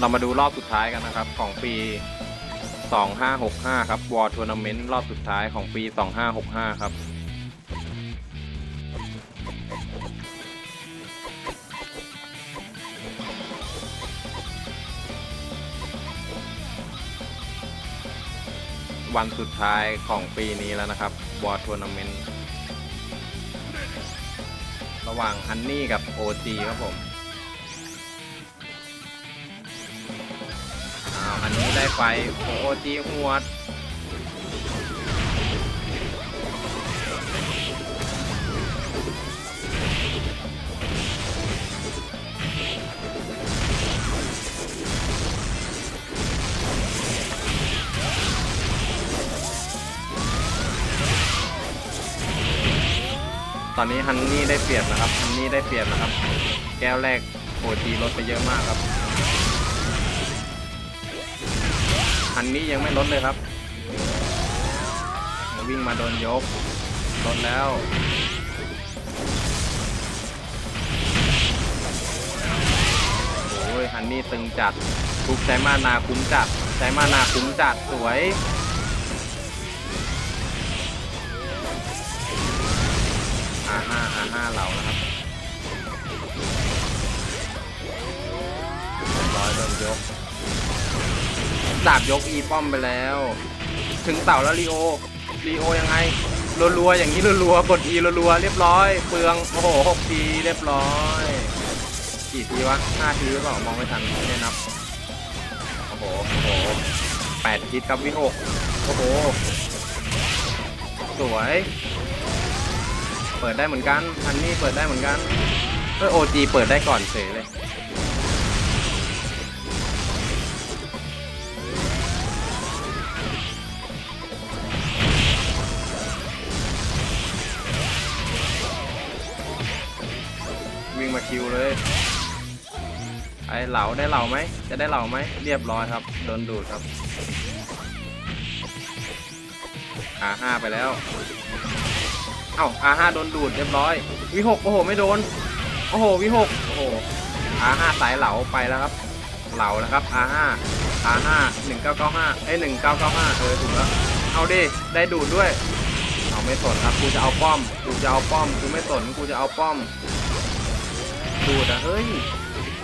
เรามาดูรอบสุดท้ายกันนะครับ ของปี 2565 ครับวอร์ทัวร์นาเมนต์รอบสุดท้ายของปี 2565 ครับ วันสุดท้ายของปีนี้แล้วนะครับวอร์ทัวร์นาเมนต์ระหว่างฮันนี่กับ OG ครับผม อันนี้ได้ไฟโอจีหัวดตอนนี้ฮันนี่ได้เปรียบนะครับฮันนี่ได้เปรียบนะครับ แก้วแรกโอจีลดไปเยอะมากครับ อันนี้ยังไม่ลดเลยครับ วิ่งมาโดนยกลดแล้วโอ้ยฮันนี่ตึงจัดทุกใช้มานาคุ้มจัดใช้มานาคุ้มจัดสวยอาห้าอาห้าเหล่านะครับ ดาบยกอีป้อมไปแล้ว ถึงเต่าแล้วลีโอลีโอยังไงรัวๆอย่างนี้รัวๆกดอีรัวๆเรียบร้อย เปลืองโอ้โหหกทีเรียบร้อยกี่ทีวะห้าทีหรือเปล่ามองไม่ทันไม่ได้นับโอ้โหโอ้โหแปดทิศครับวิหกโอ้โหสวย เปิดได้เหมือนกันอันนี้เปิดได้เหมือนกันเออโอจีเปิดได้ก่อนเฉยเลย วิ่งมาคิวเลย ไอเหลาได้เหลาไหม จะได้เหลาไหม เรียบร้อยครับ โดนดูดครับ อาห้าไปแล้ว เอ้าอาห้าโดนดูดเรียบร้อย วิหกโอ้โห ไม่โดน โอ้โห วิหกโอ้โหอาห้าสายเหลาไปแล้วครับ เหลานะครับอาห้าอาห้าหนึ่งเก้าเก้าห้าเอ้ยหนึ่งเก้าเก้าห้าเออถูกแล้ว เอาดิ ได้ดูดด้วยเอาไม่สนครับ กูจะเอาป้อม กูจะเอาป้อม กูไม่สน กูจะเอาป้อม ดูดอะเฮ้ย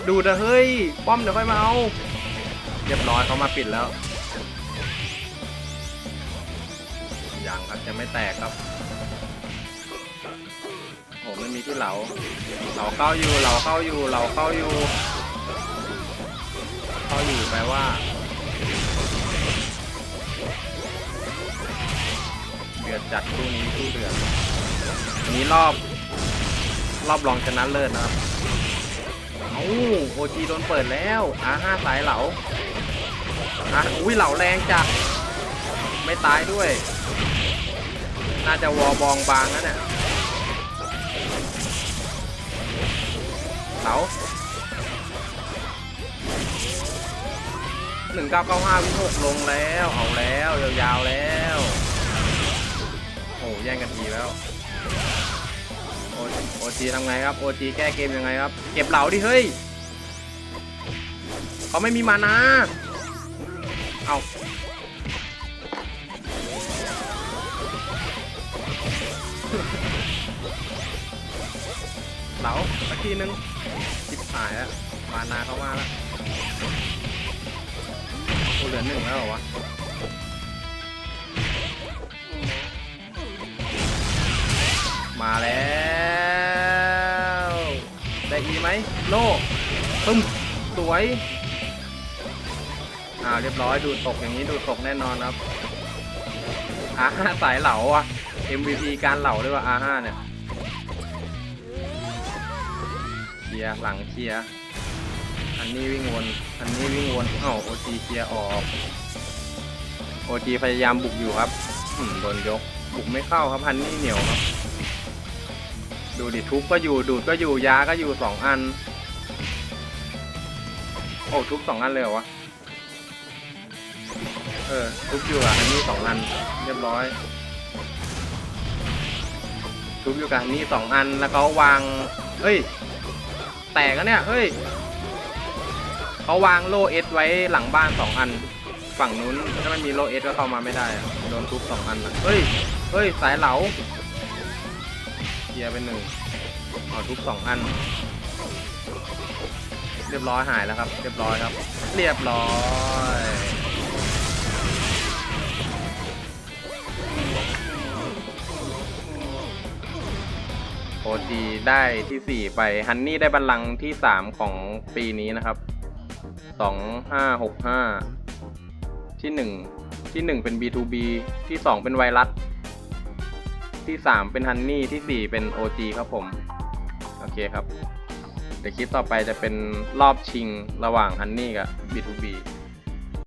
ดูดอะเฮ้ย ป้อมเดี๋ยวค่อยมาเอา เรียบร้อยเขามาปิดแล้ว ยังครับจะไม่แตกครับโหไม่มีที่เหลา เหลาเข้าอยู่ เหลาเข้าอยู่ เหลาเข้าอยู่ เข้าอยู่แปลว่าเดือดจัดคู่นี้คู่เดือดนนี้รอบรอบรองชนะเลิศนะครับ เอาโอจีโดนเปิดแล้วอาห้าสายเหลาอะอุ้ยเหลาแรงจัดไม่ตายด้วย น่าจะวอบองบางนะเนี่ยเหลาหนึ่งเก้าเก้าห้าวิหกลงแล้วเอาแล้วยาวๆแล้วโอ้แย่งกันทีแล้ว โอโอจีทำไงครับโอจีแก้เกมยังไงครับ เก็บเหลาดิเฮ้ยเขาไม่มีมานาเอาเหลาสักทีนึงจิบหายแล้วมานาเขามาแล้วเหลือหนึ่งแล้วเหรอวะมาแล้ว ไหมโล่ปึ้มสวยอ่าเรียบร้อยดูตกอย่างนี้ดูตกแน่นอนครับอาห้าสายเหลาอะ MVP การเหลาด้วยว่าอาห้าเนี่ยเคลียร์หลังเคลียร์อันนี้วิ่งวน อันนี้วิ่งวนเอ้าโอจีเคลียร์ออกโอจีพยายามบุกอยู่ครับโดนยกบุกไม่เข้าครับพันนี่เหนียวครับ ดูดิทุบก็อยู่ดูดก็อยู่ยาก็อยู่สองอัน โอ้ทุบสองอันเลยเหรอวะเออทุบอยู่อะอันนี้สองอันเรียบร้อย ทุบอยู่กับอันนี้สองอันแล้วก็วางเฮ้ย แตกแล้วเนี่ยเฮ้ยเขาวางโลเอสไว้หลังบ้านสองอัน ฝั่งนู้นถ้ามันมีโลเอสก็เข้ามาไม่ได้โดนทุบสองอันนะเฮ้ยเฮ้ยสายเหลา เคลียร์เป็นหนึ่งอ๋อทุบสองอัน เรียบร้อยหายแล้วครับ เรียบร้อยครับ เรียบร้อยโอจีได้ที่ 4 ไปฮันนี่ได้บัลลังก์ที่ 3 ของปีนี้นะครับ 2565 ที่ 1 ที่ 1 เป็น B2B ที่ 2 เป็นไวรัส ที่ 3 เป็นฮันนี่ที่ 4 เป็น OG ครับผม โอเคครับ เดี๋ยวคลิปต่อไปจะเป็นรอบชิงระหว่างฮันนี่กับ B2B